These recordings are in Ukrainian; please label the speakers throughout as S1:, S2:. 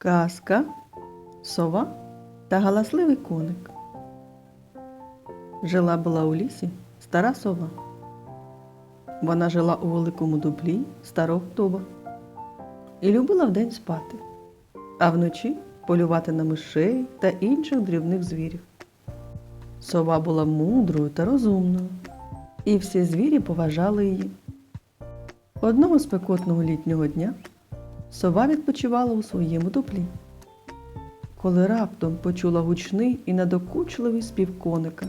S1: Казка, сова та галасливий коник. Жила була у лісі стара сова. Вона жила у великому дуплі старого дуба і любила вдень спати, а вночі полювати на мишей та інших дрібних звірів. Сова була мудрою та розумною, і всі звірі поважали її. Одного спекотного літнього дня сова відпочивала у своєму дуплі. Коли раптом почула гучний і надокучливий спів коника,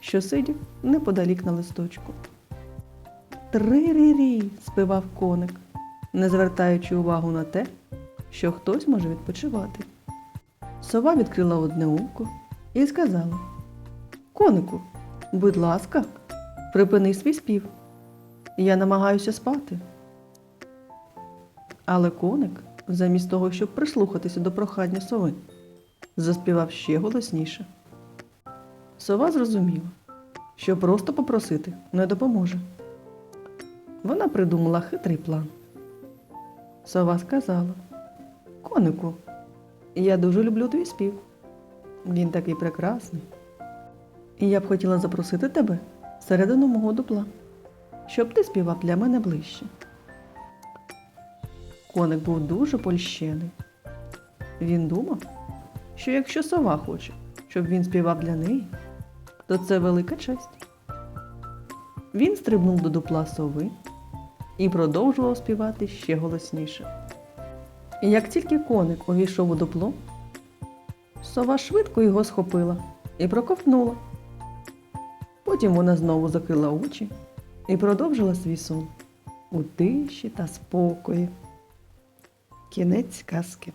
S1: що сидів неподалік на листочку. Три-рі-рі, співав коник, не звертаючи увагу на те, що хтось може відпочивати. Сова відкрила одне око і сказала: Конику, будь ласка, припини свій спів. Я намагаюся спати. Але коник, замість того, щоб прислухатися до прохання сови, заспівав ще голосніше. Сова зрозуміла, що просто попросити не допоможе. Вона придумала хитрий план. Сова сказала: Конику, я дуже люблю твій спів. Він такий прекрасний. І я б хотіла запросити тебе всередину мого дупла, щоб ти співав для мене ближче. Коник був дуже польщений. Він думав, що якщо сова хоче, щоб він співав для неї, то це велика честь. Він стрибнув до дупла сови і продовжував співати ще голосніше. І як тільки коник увійшов у дупло, сова швидко його схопила і проковтнула. Потім вона знову закрила очі і продовжила свій сон у тиші та спокої. Кінець казки.